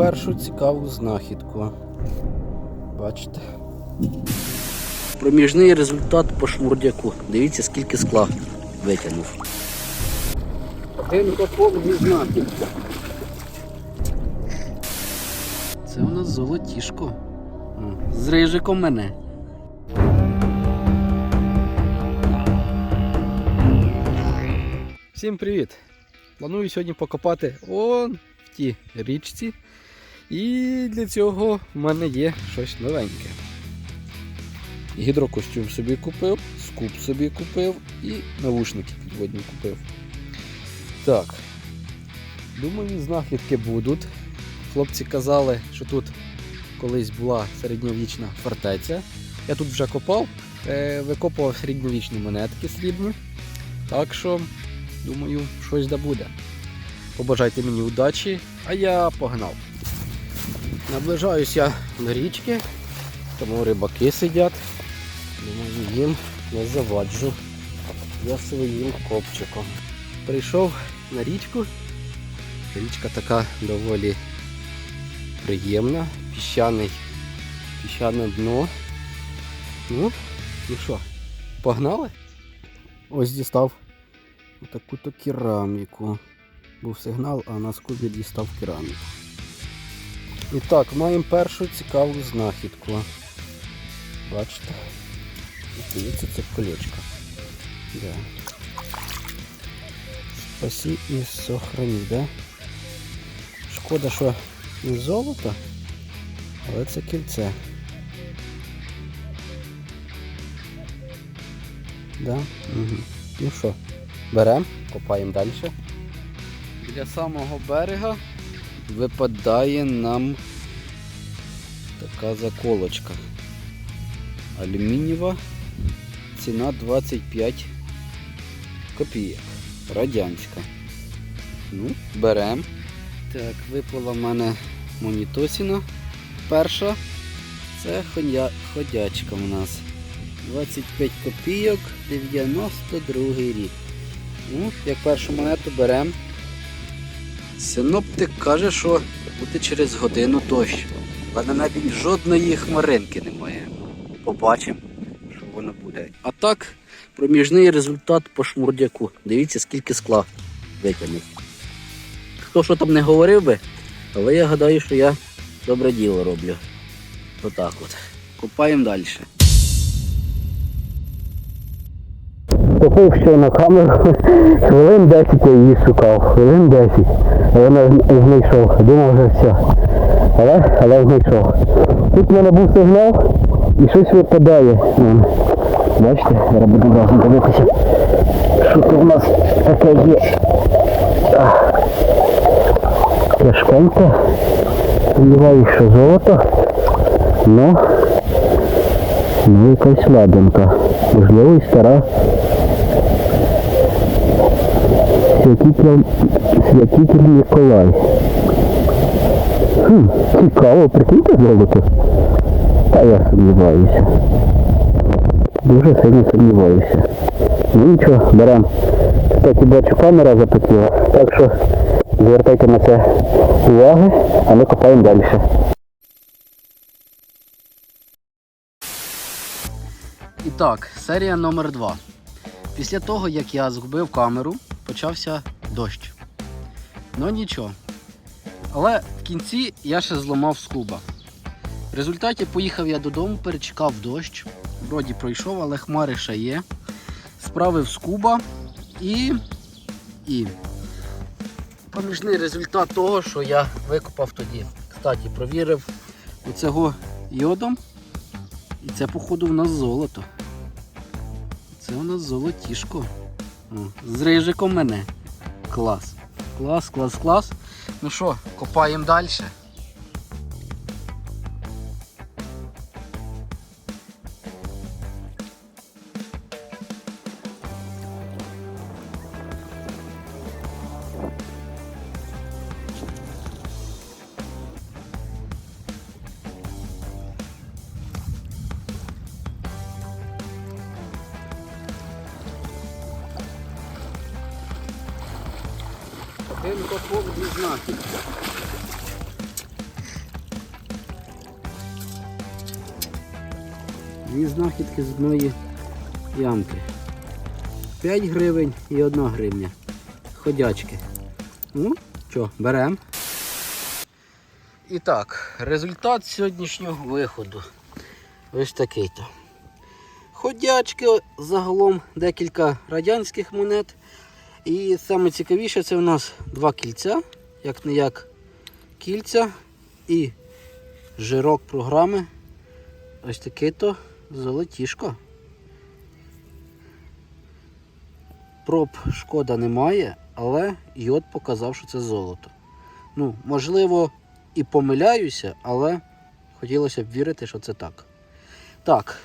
першу цікаву знахідку. Бачите? Проміжний результат по шмурдяку. Дивіться, скільки скла витягнув. Один копок дві знахідки. Це у нас золотішко. З рижиком мене. Всім привіт! Планую сьогодні покопати он в тій річці. І для цього в мене є щось новеньке. Гідрокостюм собі купив, скуп собі купив і навушники підводні купив. Так. Думаю, знахідки будуть. Хлопці казали, що тут колись була середньовічна фортеця. Я тут вже копав, е, викопував середньовічні монетки срібні. Так що, думаю, щось да буде. Побажайте мені удачі, а я погнав. Наближаюсь я до річки, тому рибаки сидять. Думаю, їм не заваджу. Я своїм копчиком. Прийшов на річку. Річка така доволі приємна, піщаний, піщане дно. Ну, ну що, погнали? Ось дістав таку-то кераміку. Був сигнал, а на скубі дістав кераміку. І так, маємо першу цікаву знахідку. Бачите? Дивіться, це колечко. Да. Спаси і сохрані, да? Шкода, що не золото, але це кільце. Да? Угу. Ну що, беремо, копаємо далі. Біля самого берега випадає нам така заколочка. Алюмінієва. Ціна 25 копійок. Радянська. Ну, беремо. Так, випала в мене монітосіна. Перша. Це ходя... ходячка у нас. 25 копійок, 92 рік. Ну, як першу монету беремо. Синоптик каже, що буде через годину дощ. Але на небі жодної хмаринки немає. Побачимо, що воно буде. А так, проміжний результат по шмурдяку. Дивіться, скільки скла витягнув. Хто що там не говорив би, але я гадаю, що я добре діло роблю. Отак от. Копаємо далі. Купив ще на камеру, хвилин 10 я її шукав, хвилин 10. Але не не знайшов. Думав вже все. Але, але знайшов. Тут в мене був сигнал і щось випадає. Бачите, зараз буду разом дивитися. Що тут у нас таке є. Тяжкеньке. Сподіваюсь, що золото. Ну, ну якась ладанка. Можливо і стара. Святитель, святитель Миколай. Хм, цікаво, прикиньте золото. Та я сумніваюся. Дуже сильно сумніваюся. Ну нічого, беремо. Кстати, бачу, камера запотіла, так що звертайте на це уваги, а ми копаємо далі. І так, серія номер 2 Після того, як я згубив камеру, почався дощ. Ну нічого. Але в кінці я ще зламав скуба. В результаті поїхав я додому, перечекав дощ. Вроді пройшов, але хмари ще є. Справив скуба і. і. Поміжний результат того, що я викопав тоді. Кстати, провірив оцього йодом. І це, походу, в нас золото. Це у нас золотішко. З рижиком мене. Клас. Клас, клас, клас. Ну що, копаємо далі. Один копок, дві знаки. Дві знахідки з одної ямки. 5 гривень і 1 гривня. Ходячки. Ну, що, беремо. І так, результат сьогоднішнього виходу. Ось такий-то. Ходячки загалом декілька радянських монет. І саме цікавіше це у нас два кільця, як не як кільця і жирок програми. Ось такий-то золотішко. Проб шкода немає, але йод показав, що це золото. Ну, можливо, і помиляюся, але хотілося б вірити, що це так. Так,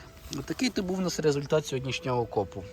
такий то був у нас результат сьогоднішнього копу.